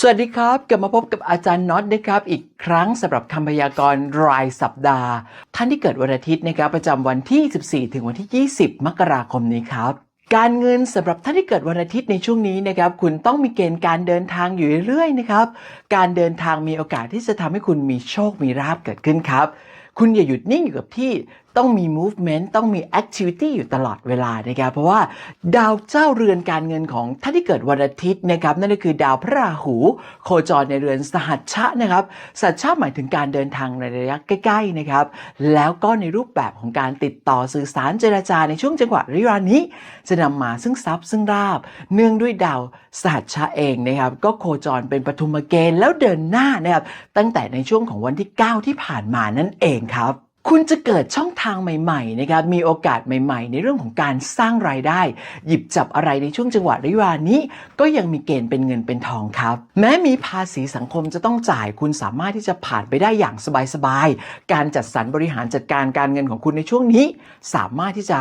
สวัสดีครับ กลับมาพบกับอาจารย์น็อตนะครับ อีกครั้งสำหรับคำพยากรณ์รายสัปดาห์ ท่านที่เกิดวันอาทิตย์นะครับประจำวันที่ 14 ถึงวันที่ 20 มกราคมนี้ครับการเงินสำหรับท่านที่เกิดวันอาทิตย์ในช่วงนี้นะครับ คุณต้องมีเกณฑ์การเดินทางอยู่เรื่อยๆนะครับ การเดินทางมีโอกาสที่จะทำให้คุณมีโชคมีราบเกิดขึ้นครับ คุณอย่าหยุดนิ่งอยู่กับที่ ต้องมี movement ต้องมี activity อยู่ตลอดเวลานะครับเพราะว่าดาวเจ้าเรือนการเงินของท่านที่เกิดวันอาทิตย์นะครับนั่นก็คือดาวพระราหู โคจรในเรือนสหัชชะนะครับสหัชชะหมายถึงการเดินทางในระยะใกล้ๆนะครับแล้วก็ในรูปแบบของการติดต่อสื่อสารเจรจาในช่วงจังหวะริวานี้ จะนำมาซึ่งทรัพย์ซึ่งราบ เนื่องด้วยดาวสหัชชะเองนะครับก็โคจรเป็นปฐุมเกณฑ์แล้วเดินหน้านะครับตั้งแต่ในช่วงของวันที่ 9 ที่ผ่านมานั่นเองครับ คุณจะเกิดช่องทางใหม่ๆนะครับมีโอกาสใหม่ ๆ ในเรื่องของการสร้างรายได้ หยิบจับอะไรในช่วงจังหวะริวานี้ ก็ยังมีเกณฑ์เป็นเงินเป็นทองครับ แม้มีภาษีสังคมจะต้องจ่าย คุณสามารถที่จะผ่านไปได้อย่างสบายๆการจัดสรรบริหารจัดการการเงินของคุณในช่วงนี้ สามารถที่จะ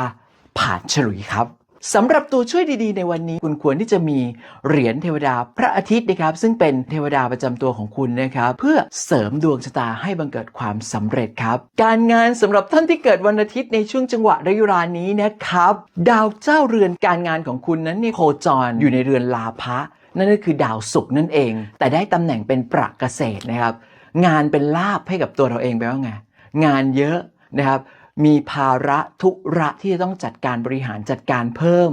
ผ่านฉลุยครับ สำหรับตัวช่วยดีๆ ในวันนี้คุณควรที่จะมีเหรียญเทวดาพระอาทิตย์นะครับ ซึ่งเป็นเทวดาประจำตัวของคุณนะครับ เพื่อเสริมดวงชะตาให้บังเกิดความสำเร็จครับ การงานสำหรับท่านที่เกิดวันอาทิตย์ในช่วงจังหวะระยุรานี้นะครับ ดาวเจ้าเรือนการงานของคุณนั้นเนี่ยโคจรอยู่ในเรือนลาภะนั่นก็คือดาวศุกร์นั่นเอง แต่ได้ตำแหน่งเป็นประเกษตรนะครับ งานเป็นลาภให้กับตัวเราเองไปลว่าไงงานเยอะนะครับ มีภาระทุระที่จะต้องจัดการบริหารจัดการเพิ่ม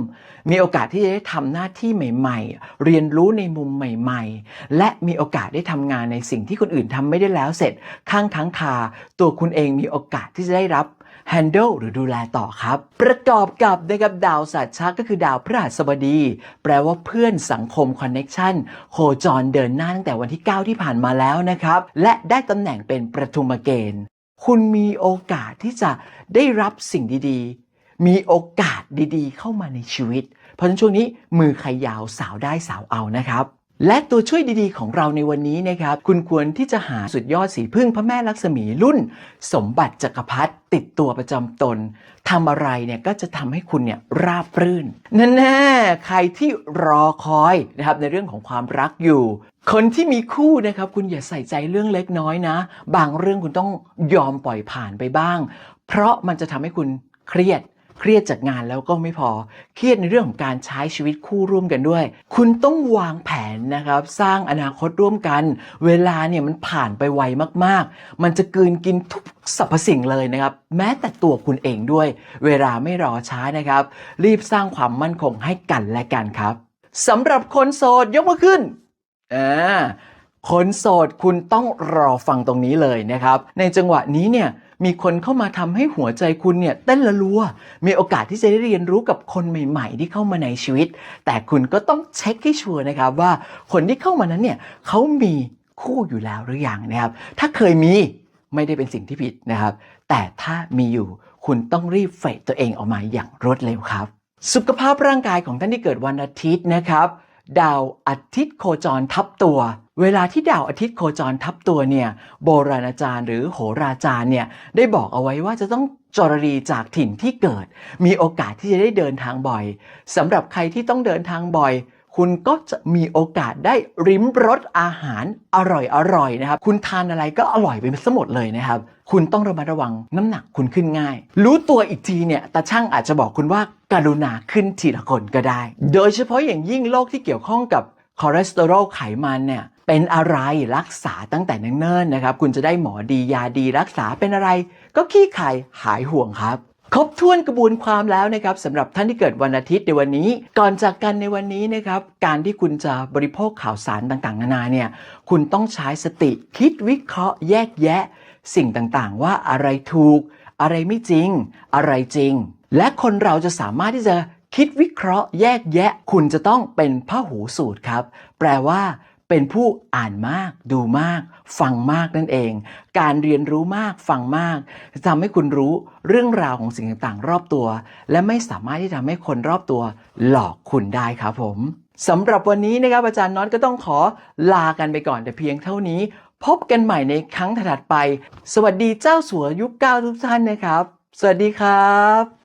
มีโอกาสที่จะได้ทำหน้าที่ใหม่ ๆ เรียนรู้ในมุมใหม่ ๆ และมีโอกาสได้ทำงานในสิ่งที่คนอื่นทำไม่ได้แล้วเสร็จข้างทั้งคา ตัวคุณเองมีโอกาสที่จะได้รับ handle หรือดูแลต่อครับ ประกอบกับนะครับดาวสัตว์ชักก็คือดาวพฤหัสบดี แปลว่าเพื่อนสังคม connection โคจรเดินหน้าตั้งแต่วันที่ 9 ที่ผ่านมาแล้วนะครับ และได้ตำแหน่งเป็นประทุมเกณฑ์ คุณมีโอกาสที่จะได้รับสิ่งดีๆ มีโอกาสดีๆ เข้ามาในชีวิต เพราะฉะนั้นช่วงนี้มือใครยาวสาวได้สาวเอานะครับ และตัวช่วยดีๆ ของเราในวันนี้นะครับ คุณควรที่จะหาสุดยอดสีพึ่งพระแม่ลักษมีรุ่น สมบัติจักรพรรดิติดตัวประจำตนทำอะไรเนี่ยก็จะทำให้คุณเนี่ยราบรื่นแน่ๆใครที่รอคอยนะครับในเรื่องของความรักอยู่ คนที่มีคู่นะครับคุณอย่าใส่ใจเรื่องเล็กน้อยนะ บางเรื่องคุณต้องยอมปล่อยผ่านไปบ้าง เพราะมันจะทำให้คุณเครียดเครียดจากงานแล้วก็ไม่พอ เครียดในเรื่องของการใช้ชีวิตคู่ร่วมกันด้วย คุณต้องวางแผนนะครับ สร้างอนาคตร่วมกัน เวลาเนี่ยมันผ่านไปไวมากๆ มันจะกืนกินทุกสรรพสิ่งเลยนะครับ แม้แต่ตัวคุณเองด้วย เวลาไม่รอช้านะครับ รีบสร้างความมั่นคงให้กันและกันครับสำหรับคนโสดยกมือขึ้น อ่าคนโสดคุณต้องรอฟังตรงนี้เลยนะครับ ในจังหวะนี้เนี่ยมีคนเข้ามาทำให้หัวใจคุณเนี่ยเต้นละรัว มีโอกาสที่จะได้เรียนรู้กับคนใหม่ ๆ ที่เข้ามาในชีวิต แต่คุณก็ต้องเช็คให้ชัวร์นะครับว่าคนที่เข้ามานั้นเนี่ยเขามีคู่อยู่แล้วหรือยังนะครับ ถ้าเคยมีไม่ได้เป็นสิ่งที่ผิดนะครับ แต่ถ้ามีอยู่คุณต้องรีบเฟดตัวเองออกมาอย่างรวดเร็วครับ สุขภาพร่างกายของท่านที่เกิดวันอาทิตย์นะครับ ดาวอาทิตย์โคจรทับตัว เวลาที่ดาวอาทิตย์โคจรทับตัวเนี่ยโบราณอาจารย์หรือโหราจารย์เนี่ยได้บอกเอาไว้ว่าจะต้องจรรีจากถิ่นที่เกิด มีโอกาสที่จะได้เดินทางบ่อยสำหรับใครที่ต้องเดินทางบ่อย คุณก็จะมีโอกาสได้ริมรสอาหารอร่อยๆนะครับ คุณทานอะไรก็อร่อยไปหมดเลยนะครับ คุณต้องระมัดระวังน้ำหนักคุณขึ้นง่าย รู้ตัวอีกทีเนี่ยตาช่างอาจจะบอกคุณว่า การุณาขึ้นทีละคนก็ได้ โดยเฉพาะอย่างยิ่งโรคที่เกี่ยวข้องกับคอเลสเตอรอลไขมันเนี่ยเป็นอะไรรักษาตั้งแต่เนิ่นๆนะครับ คุณจะได้หมอดียาดีรักษาเป็นอะไร ก็ขี้ไข่หายห่วงครับ ครบถ้วนกระบวนความแล้วนะครับสำหรับท่านที่เกิดวันอาทิตย์ในวันนี้ ก่อนจากกันในวันนี้นะครับ การที่คุณจะบริโภคข่าวสารต่างๆนานาเนี่ยคุณต้องใช้สติคิดวิเคราะห์แยกแยะ สิ่งต่างๆ ว่าอะไรถูก อะไรไม่จริง อะไรจริง และคนเราจะสามารถที่จะคิดวิเคราะห์แยกแยะ คุณจะต้องเป็นพหูสูตรครับ แปลว่า เป็นผู้อ่านมาก ดูมาก ฟังมากนั่นเอง การเรียนรู้มากฟังมากจะทำให้คุณรู้เรื่องราวของสิ่งต่างๆ รอบตัว และไม่สามารถที่จะทำให้คนรอบตัว หลอกคุณได้ครับผมสำหรับวันนี้นะครับอาจารย์น็อตก็ต้องขอลากันไปก่อนแต่เพียงเท่านี้ พบกันใหม่ในครั้งถัดไป สวัสดีเจ้าสัวยุคเก้าทุกท่านนะครับ สวัสดีครับ